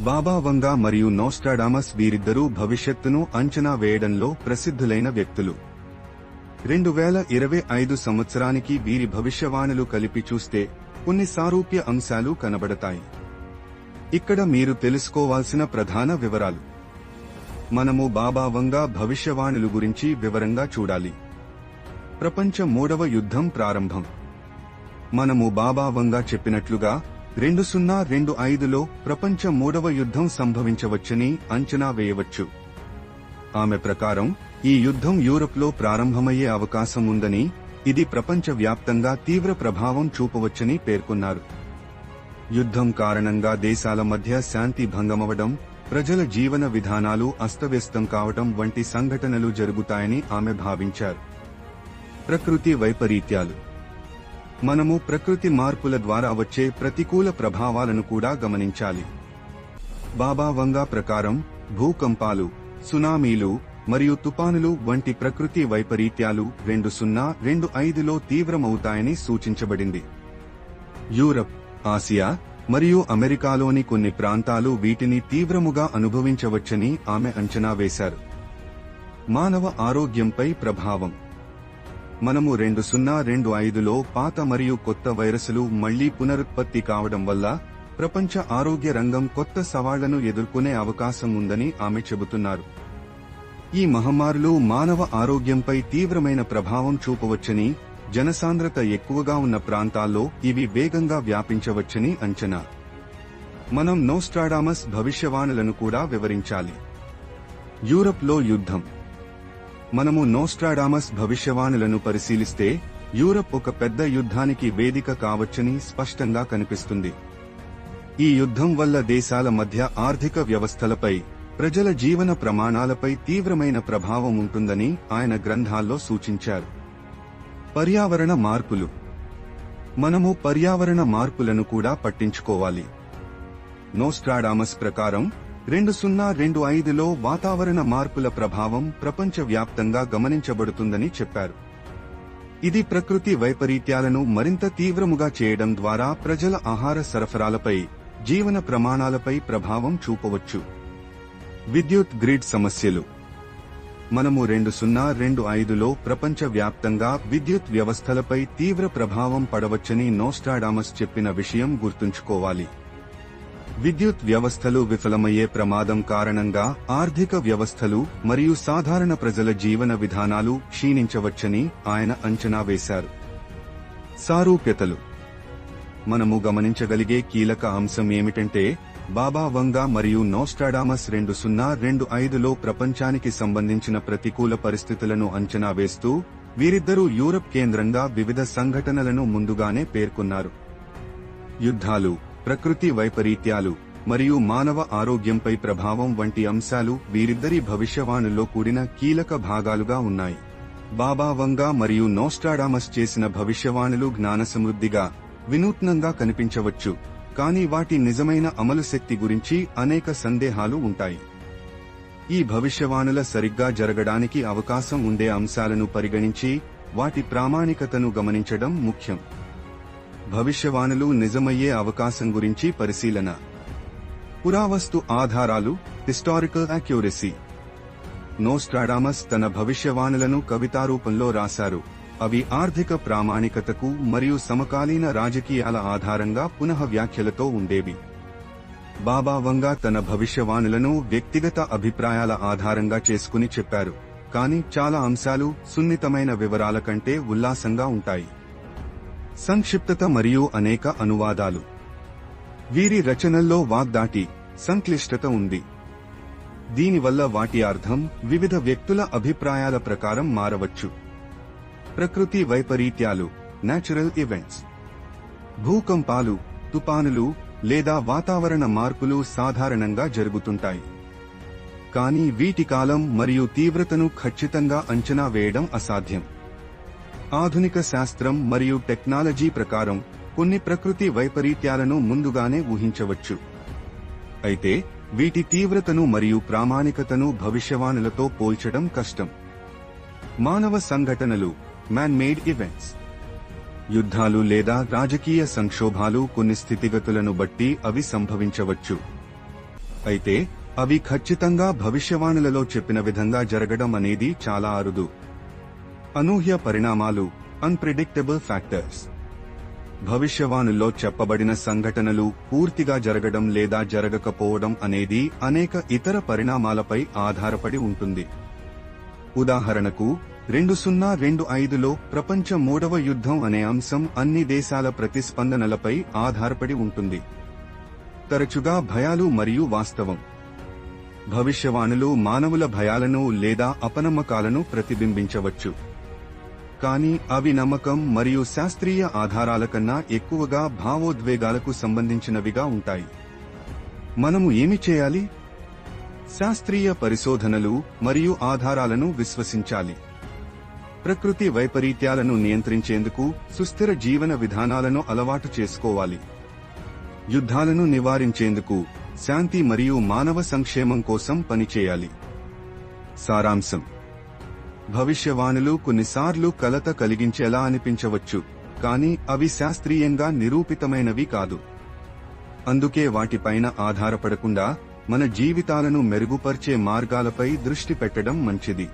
బాబా వంగా మరియు నోస్టాడామస్ వీరిద్దరూ భవిష్యత్తును అంచనా వేయడంలో ప్రసిద్ధులైన వ్యక్తులు. రెండు వేల ఇరవై ఐదు సంవత్సరానికి వీరి భవిష్యవాణులు కలిపి చూస్తే కొన్ని సారూప్య అంశాలు కనబడతాయి. ఇక్కడ మీరు తెలుసుకోవాల్సిన ప్రధాన వివరాలు. మనము బాబా వంగా భవిష్యవాణులు గురించి వివరంగా చూడాలి. ప్రపంచ మూడవ యుద్ధం ప్రారంభం. మనము బాబా వంగా చెప్పినట్లుగా రెండు సున్నా రెండు ఐదులో ప్రపంచ మూడవ యుద్ధం సంభవించవచ్చని అంచనా వేయవచ్చు. ఆమె ప్రకారం ఈ యుద్ధం యూరప్లో ప్రారంభమయ్యే అవకాశం ఉందని ఇది ప్రపంచ వ్యాప్తంగా తీవ్ర ప్రభావం చూపవచ్చని పేర్కొన్నారు. యుద్ధం కారణంగా దేశాల మధ్య శాంతి భంగమవడం ప్రజల జీవన విధానాలు అస్తవ్యస్తం కావడం వంటి సంఘటనలు జరుగుతాయని ఆమె భావించారు. ప్రకృతి వైపరీత్యాలు మనము ప్రకృతి మార్పుల ద్వారా వచ్చే ప్రతికూల ప్రభావాలను కూడా గమనించాలి. బాబా వంగా ప్రకారం భూకంపాలు సునామీలు మరియు తుపానులు వంటి ప్రకృతి వైపరీత్యాలు రెండు సున్నా రెండు ఐదులో తీవ్రమవుతాయని సూచించబడింది. యూరప్ ఆసియా మరియు అమెరికాలోని కొన్ని ప్రాంతాలు వీటిని తీవ్రముగా అనుభవించవచ్చని ఆమె అంచనా వేశారు. మానవ ఆరోగ్యంపై ప్రభావం మనము రెండు సున్నా రెండు ఐదులో పాత మరియు కొత్త వైరస్లు మళ్ళీ పునరుత్పత్తి కావడం వల్ల ప్రపంచ ఆరోగ్య రంగం కొత్త సవాళ్ళను ఎదుర్కొనే అవకాశం ఉందని ఆమె చెబుతున్నారు. ఈ మహమ్మారులు మానవ ఆరోగ్యంపై తీవ్రమైన ప్రభావం చూపవచ్చని జనసాంద్రత ఎక్కువగా ఉన్న ప్రాంతాల్లో ఇవి వేగంగా వ్యాపించవచ్చని అంచనా. మనం నోస్ట్రాడామస్ భవిష్యవాణులను కూడా వివరించాలి. యూరప్లో యుద్ధం. మనము నోస్ట్రాడామస్ భవిష్యవాణులను పరిశీలిస్తే యూరప్ ఒక పెద్ద యుద్ధానికి వేదిక కావచ్చని స్పష్టంగా కనిపిస్తుంది. ఈ యుద్ధం వల్ల దేశాల మధ్య ఆర్థిక వ్యవస్థలపై ప్రజల జీవన ప్రమాణాలపై తీవ్రమైన ప్రభావం ఉంటుందని ఆయన గ్రంథాల్లో సూచించారు. పర్యావరణ మార్పులు. మనము పర్యావరణ మార్పులను కూడా పట్టించుకోవాలి. నోస్ట్రాడామస్ ప్రకారం రెండు సున్నా రెండు ఐదులో వాతావరణ మార్పుల ప్రభావం ప్రపంచవ్యాప్తంగా గమనించబడుతుందని చెప్పారు. ఇది ప్రకృతి వైపరీత్యాలను మరింత తీవ్రముగా చేయడం ద్వారా ప్రజల ఆహార సరఫరాలపై జీవన ప్రమాణాలపై ప్రభావం చూపవచ్చు. విద్యుత్ గ్రిడ్ సమస్యలు. మనము రెండు సున్నా రెండు ఐదులో ప్రపంచవ్యాప్తంగా విద్యుత్ వ్యవస్థలపై తీవ్ర ప్రభావం పడవచ్చని నోస్టాడామస్ చెప్పిన విషయం గుర్తుంచుకోవాలి. విద్యుత్ వ్యవస్థలు విఫలమయ్యే ప్రమాదం కారణంగా ఆర్థిక వ్యవస్థలు మరియు సాధారణ ప్రజల జీవన విధానాలు క్షీణించవచ్చని ఆయన అంచనా వేశారు. సారూప్యతలు. మనము గమనించగలిగే కీలక అంశం ఏమిటంటే బాబా వంగా మరియు నోస్టాడామస్ రెండు సున్నా రెండు ఐదులో ప్రపంచానికి సంబంధించిన ప్రతికూల పరిస్థితులను అంచనా వేస్తూ వీరిద్దరూ యూరప్ కేంద్రంగా వివిధ సంఘటనలను ముందుగానే పేర్కొన్నారు. యుద్ధాలు. ప్రకృతి వైపరీత్యాలు మరియు మానవ ఆరోగ్యంపై ప్రభావం వంటి అంశాలు వీరిద్దరి భవిష్యవాణుల్లో కూడిన కీలక భాగాలుగా ఉన్నాయి. బాబా వంగా మరియు నోస్టాడామస్ చేసిన భవిష్యవాణులు జ్ఞానసమృద్ధిగా వినూత్నంగా కనిపించవచ్చు కానీ వాటి నిజమైన అమలు శక్తి గురించి అనేక సందేహాలు ఉంటాయి. ఈ భవిష్యవాణుల సరిగ్గా జరగడానికి అవకాశం ఉండే అంశాలను పరిగణించి వాటి ప్రామాణికతను గమనించడం ముఖ్యం. భవిష్యవాణులు నిజమయ్యే అవకాశం గురించి పరిశీలన. పురావస్తు ఆధారాలు హిస్టారికల్ అక్యూరసీ నోస్ట్రాడామస్ తన భవిష్యవాణులను కవితారూపంలో రాశారు. అవి ఆర్థిక ప్రామాణికతకు మరియు సమకాలీన రాజకీయాల ఆధారంగా పునః వ్యాఖ్యలతో ఉండేవి. బాబా వంగా తన భవిష్యవాణులను వ్యక్తిగత అభిప్రాయాల ఆధారంగా చేసుకుని చెప్పారు. కానీ చాలా అంశాలు సున్నితమైన వివరాల కంటే ఉల్లాసంగా ఉంటాయి. సంక్షిప్తత మరియు అనేక అనువాదాలు. వీరి రచనల్లో వాగ్దాటి సంక్లిష్టత ఉంది. దీనివల్ల వాటి అర్థం వివిధ వ్యక్తుల అభిప్రాయాల ప్రకారం మారవచ్చు. ప్రకృతి వైపరీత్యాలు నేచురల్ ఈవెంట్స్ భూకంపాలు తుపానులు లేదా వాతావరణ మార్పులు సాధారణంగా జరుగుతుంటాయి. కానీ వీటి కాలం మరియు తీవ్రతను ఖచ్చితంగా అంచనా వేయడం అసాధ్యం. ఆధునిక శాస్త్రం మరియు టెక్నాలజీ ప్రకారం కొన్ని ప్రకృతి వైపరీత్యాలను ముందుగానే ఊహించవచ్చు. అయితే వీటి తీవ్రతను మరియు ప్రామాణికతను భవిష్యవాణులతో పోల్చడం కష్టం. మానవ సంఘటనలు మ్యాన్ మేడ్ ఈవెంట్స్ యుద్ధాలు లేదా రాజకీయ సంక్షోభాలు కొన్ని స్థితిగతులను బట్టి అవి సంభవించవచ్చు. అయితే అవి ఖచ్చితంగా భవిష్యవాణులలో చెప్పిన విధంగా జరగడం అనేది చాలా అరుదు. అనూహ్య పరిణామాలు అన్ప్రిడిక్టబుల్ ఫ్యాక్టర్స్ భవిష్యవాణుల్లో చెప్పబడిన సంఘటనలు పూర్తిగా జరగడం లేదా జరగకపోవడం అనేది అనేక ఇతర పరిణామాలపై ఆధారపడి ఉంటుంది. ఉదాహరణకు రెండు సున్నా రెండు ఐదులో ప్రపంచ మూడవ యుద్ధం అనే అంశం అన్ని దేశాల ప్రతిస్పందనలపై ఆధారపడి ఉంటుంది. తరచుగా భయాలు మరియు వాస్తవం. భవిష్యవాణులు మానవుల భయాలను లేదా అపనమ్మకాలను ప్రతిబింబించవచ్చు. కానీ అవి నమ్మకం మరియు శాస్త్రీయ ఆధారాల కన్నా ఎక్కువగా భావోద్వేగాలకు సంబంధించినవిగా ఉంటాయి. మనము ఏమి చేయాలి? శాస్త్రీయ పరిశోధనలు మరియు ఆధారాలను విశ్వసించాలి. ప్రకృతి వైపరీత్యాలను నియంత్రించేందుకు సుస్థిర జీవన విధానాలను అలవాటు చేసుకోవాలి. యుద్ధాలను నివారించేందుకు శాంతి మరియు మానవ సంక్షేమం కోసం పనిచేయాలి. సారాంశం. భవిష్యవాణులు కొన్నిసార్లు కలత కలిగించేలా అనిపించవచ్చు కానీ అవి శాస్త్రీయంగా నిరూపితమైనవి కాదు. అందుకే వాటిపైన ఆధారపడకుండా మన జీవితాలను మెరుగుపర్చే మార్గాలపై దృష్టి పెట్టడం మంచిది.